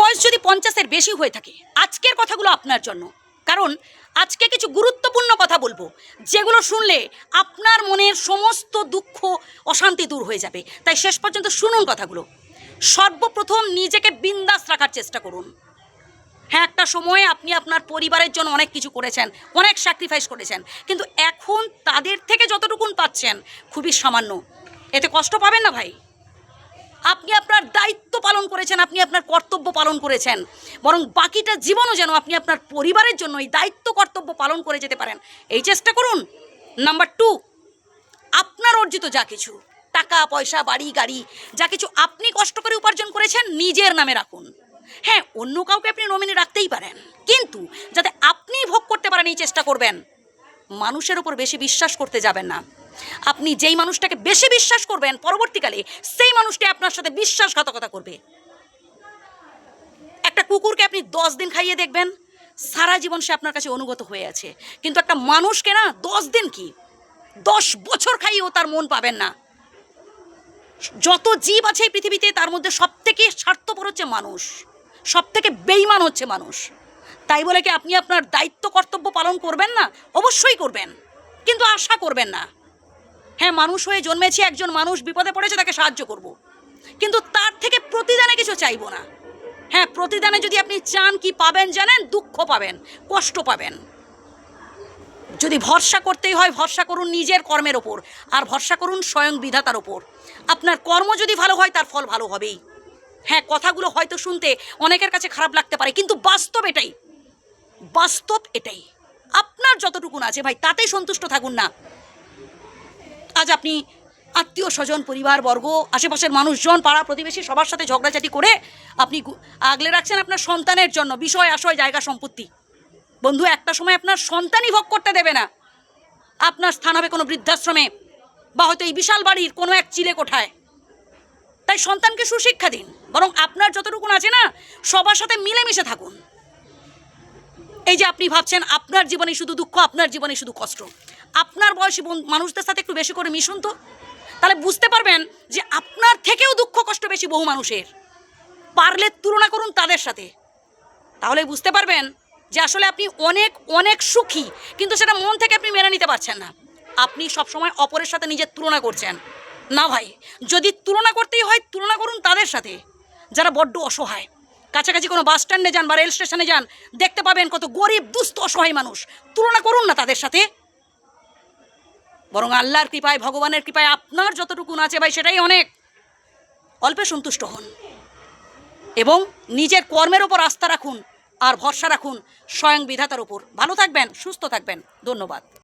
বয়স যদি পঞ্চাশের বেশি হয়ে থাকে, আজকের কথাগুলো আপনার জন্য। কারণ আজকে কিছু গুরুত্বপূর্ণ কথা বলব, যেগুলো শুনলে আপনার মনের সমস্ত দুঃখ, অশান্তি দূর হয়ে যাবে। তাই শেষ পর্যন্ত শুনুন কথাগুলো। সর্বপ্রথম নিজেকে বিন্দাস রাখার চেষ্টা করুন। হ্যাঁ একটা সময়ে আপনি আপনার পরিবারের জন্য অনেক কিছু করেছেন, অনেক স্যাক্রিফাইস করেছেন, কিন্তু এখন তাদের থেকে যতটুকুন পাচ্ছেন, খুবই সামান্য। এতে কষ্ট পাবেন না ভাই? আপনি আপনার দায়িত্ব পালন করেছেন, আপনি আপনার কর্তব্য পালন করেছেন। বরং বাকিটা জীবনও যেন আপনি আপনার পরিবারের জন্য এই দায়িত্ব, কর্তব্য পালন করে যেতে পারেন। এই চেষ্টা করুন। নাম্বার টু আপনার অর্জিত যা কিছু, টাকা, পয়সা, বাড়ি, গাড়ি, যা কিছু আপনি কষ্ট করে উপার্জন করেছেন, নিজের নামে রাখুন। হ্যাঁ অন্য কাউকে আপনি নমিনি রাখতেই পারেন। কিন্তু যাতে আপনি ভোগ করতে পারেন, এই চেষ্টা করবেন। মানুষের ওপর বেশি বিশ্বাস করতে যাবেন না। আপনি যেই মানুষটাকে বেশি বিশ্বাস করবেন, পরবর্তীকালে সেই মানুষটি আপনার সাথে বিশ্বাসঘাতকতা করবে। একটা কুকুরকে আপনি দশ দিন খাইয়ে দেখবেন, সারা জীবন সে আপনার কাছে অনুগত হয়ে আছে। কিন্তু একটা মানুষকে না, দশ দিন কি? দশ বছর খাইয়েও তার মন পাবেন না। যত জীব আছে এই পৃথিবীতে, তার মধ্যে সব থেকে স্বার্থপর হচ্ছে মানুষ। সব থেকে বেইমান হচ্ছে মানুষ। তাই বলে কি আপনি আপনার দায়িত্ব, কর্তব্য পালন করবেন না? অবশ্যই করবেন। কিন্তু আশা করবেন না। হ্যাঁ মানুষ হয়ে জন্মেছি, একজন মানুষ বিপদে পড়েছে, তাকে সাহায্য করব। কিন্তু তার থেকে প্রতিদানে কিছু চাইব না। হ্যাঁ প্রতিদানে যদি আপনি চান কি পাবেন জানেন? দুঃখ পাবেন, কষ্ট পাবেন। যদি ভরসা করতেই হয়, ভরসা করুন নিজের কর্মের ওপর, আর ভরসা করুন স্বয়ং বিধাতার ওপর। আপনার কর্ম যদি ভালো হয়, তার ফল ভালো হবেই। হ্যাঁ কথাগুলো হয়তো শুনতে অনেকের কাছে খারাপ লাগতে পারে, কিন্তু বাস্তব এটাই। বাস্তব এটাই। আপনার যতটুকুন আছে ভাই, তাতেই সন্তুষ্ট থাকুন না। আজ আপনি আত্মীয় স্বজন পরিবার বর্গ আশেপাশের মানুষজন, পাড়া প্রতিবেশী সবার সাথে ঝগড়াঝাটি করে আপনি আগলে রাখছেন আপনার সন্তানের জন্য। বিষয়, আশয়, জায়গা, সম্পত্তি। বন্ধু, একটা সময় আপনার সন্তানই ভোগ করতে দেবে না। আপনার স্থান হবে কোনো বৃদ্ধাশ্রমে বা হয়তো এই বিশাল বাড়ির কোনো এক চিলে কোঠায়। তাই সন্তানকে সুশিক্ষা দিন। বরং আপনার যতটুকুন আছে না, সবার সাথে মিলেমিশে থাকুন। এই যে আপনি ভাবছেন, আপনার জীবনে শুধু দুঃখ, আপনার জীবনে শুধু কষ্ট। আপনার বয়সী মানুষদের সাথে একটু বেশি করে মিশুন তো। তাহলে বুঝতে পারবেন যে আপনার থেকেও দুঃখ, কষ্ট বেশি বহু মানুষের। পারলে তুলনা করুন তাদের সাথে। তাহলে বুঝতে পারবেন যে আসলে আপনি অনেক অনেক সুখী, কিন্তু সেটা মন থেকে আপনি মেনে নিতে পারছেন না। আপনি সবসময় অপরের সাথে নিজের তুলনা করছেন। না ভাই, যদি তুলনা করতেই হয়, তুলনা করুন তাদের সাথে। যারা বড্ড অসহায়। কাছাকাছি কোনো বাস স্ট্যান্ডে যান বা রেল স্টেশনে যান, দেখতে পাবেন কত গরিব, দুস্থ, অসহায় মানুষ। তুলনা করুন না তাদের সাথে। বরং আল্লাহর কৃপায়, ভগবানের কৃপায় আপনার যতটুকুন আছে ভাই, সেটাই অনেক। অল্পে সন্তুষ্ট হন। এবং নিজের কর্মের ওপর আস্থা রাখুন আর ভরসা রাখুন স্বয়ং বিধাতার ওপর। ভালো থাকবেন, সুস্থ থাকবেন। ধন্যবাদ।